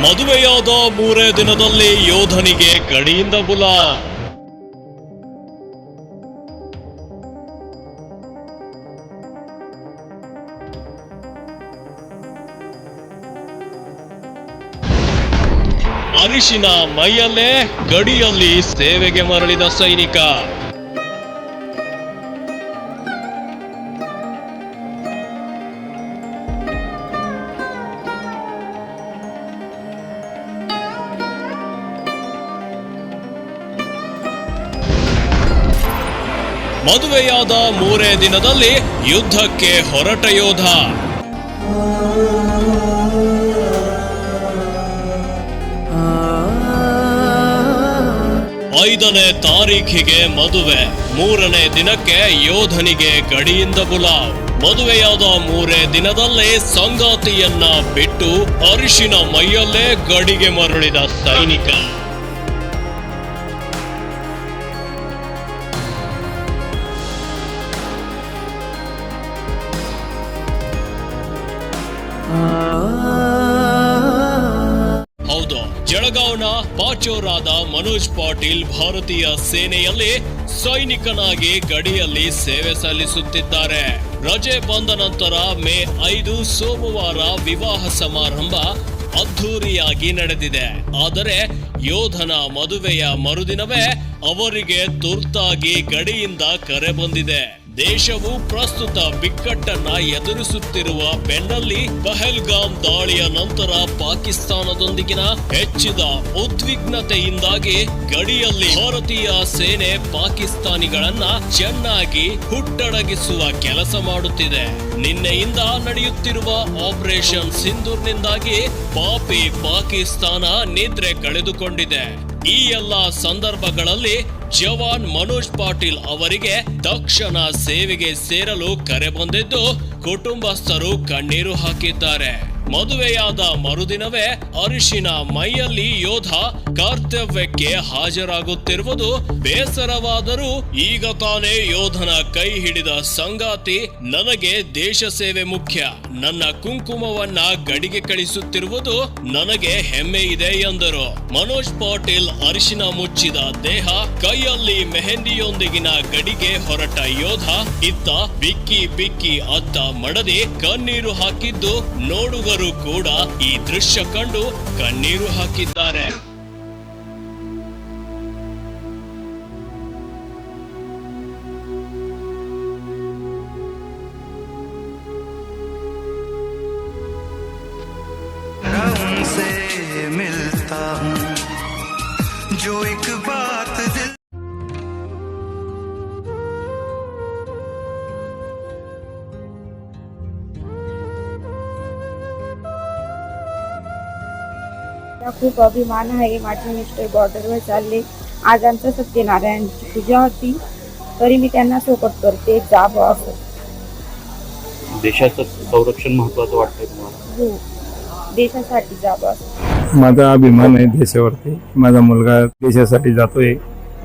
ಮದುವೆಯಾದ ಮೂರೇ ದಿನದಲ್ಲಿ ಯೋಧನಿಗೆ ಗಡಿಯಿಂದ ಬುಲ. ಅರಿಶಿನ ಮೈಯಲ್ಲೇ ಗಡಿಯಲ್ಲಿ ಸೇವೆಗೆ ಮರಳಿದ ಸೈನಿಕ. ಮದುವೆಯಾದ ಮೂರೇ ದಿನದಲ್ಲಿ ಯುದ್ಧಕ್ಕೆ ಹೊರಟ ಯೋಧ. ಐದನೇ ತಾರೀಖಿಗೆ ಮದುವೆ. ಮೂರನೇ ದಿನಕ್ಕೆ ಯೋಧನಿಗೆ ಗಡಿಯಿಂದ ಬುಲಾವ್. ಮದುವೆಯಾದ ಮೂರೇ ದಿನದಲ್ಲೇ ಸಂಗಾತಿಯನ್ನ ಬಿಟ್ಟು ಅರಿಶಿನ ಮೈಯಲ್ಲೇ ಗಡಿಗೆ ಮರಳಿದ ಸೈನಿಕ. ಹೌದು. ಜಳಗಾವ್ನ ಪಾಚೋರಾದ ಮನೋಜ್ ಪಾಟೀಲ್ ಭಾರತೀಯ ಸೇನೆಯಲ್ಲಿ ಸೈನಿಕನಾಗಿ ಗಡಿಯಲ್ಲಿ ಸೇವೆ ಸಲ್ಲಿಸುತ್ತಿದ್ದಾರೆ. ರಜೆ ಬಂದ ನಂತರ ಮೇ ಐದು ಸೋಮವಾರ ವಿವಾಹ ಸಮಾರಂಭ ಅದ್ಧೂರಿಯಾಗಿ ನಡೆದಿದೆ. ಆದರೆ ಯೋಧನ ಮದುವೆಯ ಮರುದಿನವೇ ಅವರಿಗೆ ತುರ್ತಾಗಿ ಗಡಿಯಿಂದ ಕರೆ ಬಂದಿದೆ. ದೇಶವು ಪ್ರಸ್ತುತ ಬಿಕ್ಕಟ್ಟನ್ನ ಎದುರಿಸುತ್ತಿರುವ ಬೆನ್ನಲ್ಲಿ ಪಹಲ್ಗಾಮ್ ದಾಳಿಯ ನಂತರ ಪಾಕಿಸ್ತಾನದೊಂದಿಗಿನ ಹೆಚ್ಚಿದ ಉದ್ವಿಗ್ನತೆಯಿಂದಾಗಿ ಗಡಿಯಲ್ಲಿ ಭಾರತೀಯ ಸೇನೆ ಪಾಕಿಸ್ತಾನಿಗಳನ್ನ ಚೆನ್ನಾಗಿ ಹುಟ್ಟಡಗಿಸುವ ಕೆಲಸ ಮಾಡುತ್ತಿದೆ. ನಿನ್ನೆಯಿಂದ ನಡೆಯುತ್ತಿರುವ ಆಪರೇಷನ್ ಸಿಂಧೂರ್ನಿಂದಾಗಿ ಪಾಪಿ ಪಾಕಿಸ್ತಾನ ನಿದ್ರೆ ಕಳೆದುಕೊಂಡಿದೆ. ಈ ಎಲ್ಲ ಸಂದರ್ಭಗಳಲ್ಲಿ ಜವಾನ್ ಮನೋಜ್ ಪಾಟೀಲ್ ಅವರಿಗೆ ತಕ್ಷಣ ಸೇವೆಗೆ ಸೇರಲು ಕರೆ ಬಂದಿದ್ದು ಕುಟುಂಬಸ್ಥರು ಕಣ್ಣೀರು ಹಾಕಿದ್ದಾರೆ. ಮದುವೆಯಾದ ಮರುದಿನವೇ ಅರಿಶಿನ ಮೈಯಲ್ಲಿ ಯೋಧ ಕರ್ತವ್ಯಕ್ಕೆ ಹಾಜರಾಗುತ್ತಿರುವುದು ಬೇಸರವಾದರೂ ಈಗ ತಾನೇ ಯೋಧನ ಕೈ ಹಿಡಿದ ಸಂಗಾತಿ ನನಗೆ ದೇಶ ಸೇವೆ ಮುಖ್ಯ. ನನ್ನ ಕುಂಕುಮವನ್ನ ಗಡಿಗೆ ಕಳಿಸುತ್ತಿರುವುದು ನನಗೆ ಹೆಮ್ಮೆ ಇದೆ ಎಂದರು. ಮನೋಜ್ ಪಾಟೀಲ್ ಅರಿಶಿನ ಮುಚ್ಚಿದ ದೇಹ ಕೈಯಲ್ಲಿ ಮೆಹಂದಿಯೊಂದಿಗಿನ ಗಡಿಗೆ ಹೊರಟ ಯೋಧ ಇತ್ತ ಬಿಕ್ಕಿ ಬಿಕ್ಕಿ ಅತ್ತ ಮಡದಿ ಕಣ್ಣೀರು ಹಾಕಿದ್ದು ನೋಡುಗರು ಕೂಡ ಈ ದೃಶ್ಯ ಕಂಡು ಕಣ್ಣೀರು ಹಾಕಿದ್ದಾರೆ उनसे मिलता हूँ जो एक बात मला खूप अभिमान आहे. माझे मिस्टर बॉर्डरवर चालले. आज आमचं सत्यनारायणची पूजा होती. तरी मी त्यांना सोबत करते. जावं असं. देशाचं संरक्षण महत्वाचं वाटतंय तुम्हाला? हो. देशासाठी जावं असं. माझा अभिमान आहे देशावरती. माझा मुलगा देशासाठी जातोय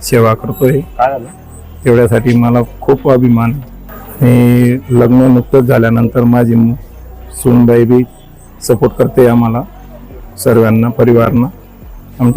सेवा करतोय. काय झालं? तेवढ्यासाठी मला खूप अभिमान आहे. आणि लग्न नुकतंच झाल्यानंतर माझी मु- सूनबाई बी सपोर्ट करते आम्हाला. सर्वांना परिवारांना आमच्या